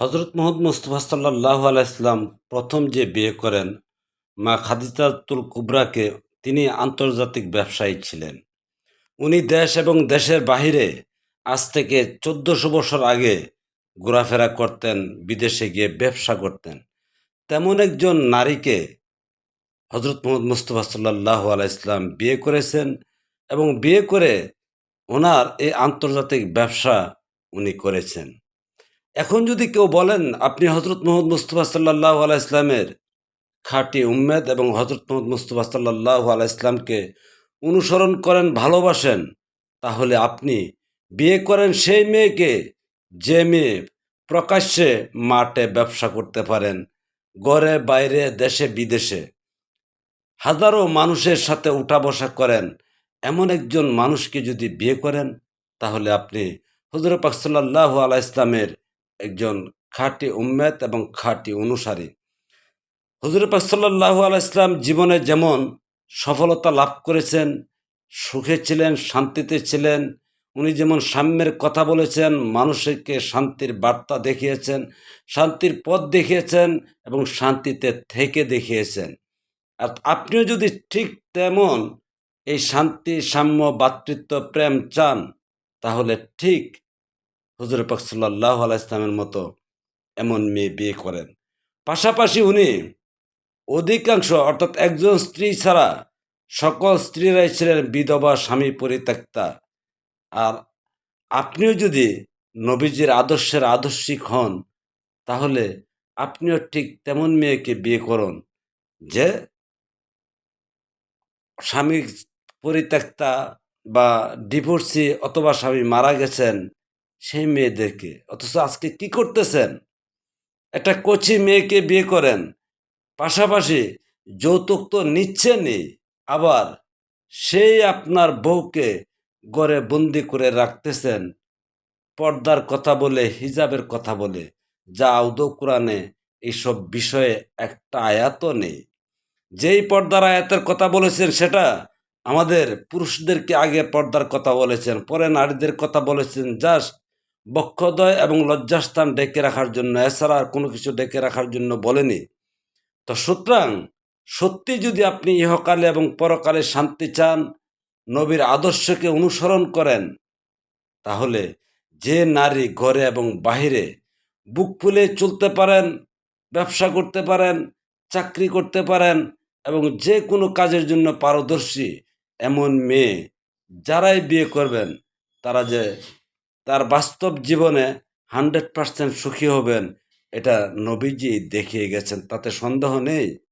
হজরত মোহাম্মদ মুস্তফা সাল্লাহ আলাইসলাম প্রথম যে বিয়ে করেন, মা খাদিজাতুল কুবরাকে তিনি আন্তর্জাতিক ব্যবসায়ী ছিলেন। উনি দেশ এবং দেশের বাহিরে আজ থেকে চোদ্দশো বছর আগে ঘোরাফেরা করতেন, বিদেশে গিয়ে ব্যবসা করতেন। তেমন একজন নারীকে হজরত মোহাম্মদ মুস্তফা সাল্লাহ আলাইসলাম বিয়ে করেছেন এবং বিয়ে করে ওনার এই আন্তর্জাতিক ব্যবসা উনি করেছেন। এখন যদি কেউ বলেন, আপনি হজরত মোহাম্মদ মুস্তফা সাল্লাহ আলাইসলামের খাঁটি উম্মেদ এবং হজরত মোহাম্মদ মুস্তফা সাল্লাহ আলাইসলামকে অনুসরণ করেন, ভালোবাসেন, তাহলে আপনি বিয়ে করেন সেই মেয়েকে যে মেয়ে প্রকাশ্যে মাঠে ব্যবসা করতে পারেন ঘরে বাইরে দেশে বিদেশে। হাজারো মানুষের সাথে উঠা বসা করেন, এমন একজন মানুষকে যদি বিয়ে করেন, তাহলে আপনি হজরত পাক সাল্লাহ আলাহ ইসলামের একজন খাঁটি উম্মেদ এবং খাঁটি অনুসারী। হুজুর পাক সাল্লাহ আলাহ ইসলাম জীবনে যেমন সফলতা লাভ করেছেন, সুখে ছিলেন, শান্তিতে ছিলেন, উনি যেমন সাম্যের কথা বলেছেন, মানুষকে শান্তির বার্তা দেখিয়েছেন, শান্তির পথ দেখিয়েছেন এবং শান্তিতে থেকে দেখিয়েছেন। আর আপনিও যদি ঠিক তেমন এই শান্তি, সাম্য, ভাতৃত্ব, প্রেম চান, তাহলে ঠিক হুজুর পাক সাল্লাহ আলাইসলামের মতো এমন মেয়ে বিয়ে করেন। পাশাপাশি উনি অধিকাংশ, অর্থাৎ একজন স্ত্রী ছাড়া সকল স্ত্রীরাই ছিলেন বিধবা, স্বামী পরিত্যক্তা। আর আপনিও যদি নবীজির আদর্শের আদর্শিক হন, তাহলে আপনিও ঠিক তেমন মেয়েকে বিয়ে করুন যে স্বামী পরিত্যক্তা বা ডিভোর্সি অথবা স্বামী মারা গেছেন সেই মেয়েদেরকে। অথচ আজকে কি করতেছেন? একটা কচি মেয়েকে বিয়ে করেন। পাশাপাশি যৌতুক তো নিচ্ছেনই, আবার সেই আপনার বউকে গড়ে বন্দি করে রাখতেছেন। পর্দার কথা বলে, হিজাবের কথা বলে। যা আউদৌ কোরআনে এইসব বিষয়ে একটা আয়াতও নেই। যেই পর্দার আয়াতের কথা বলেছেন সেটা আমাদের পুরুষদেরকে আগে পর্দার কথা বলেছেন, পরে নারীদের কথা বলেছেন। জাস্ট বক্ষদয় এবং লজ্জাস্থান ডেকে রাখার জন্য, এছাড়া আর কোনো কিছু ডেকে রাখার জন্য বলেনি। তো সুতরাং সত্যি যদি আপনি ইহকালে এবং পরকালে শান্তি চান, নবীর আদর্শকে অনুসরণ করেন, তাহলে যে নারী ঘরে এবং বাহিরে বুক ফুলে চলতে পারেন, ব্যবসা করতে পারেন, চাকরি করতে পারেন এবং যে কোনো কাজের জন্য পারদর্শী এমন মেয়ে যারাই বিয়ে করবেন, তারা যে তার বাস্তব জীবনে হান্ড্রেড পার্সেন্ট সুখী হবেন এটা নবীজি দেখিয়ে গেছেন তাতে সন্দেহ নেই।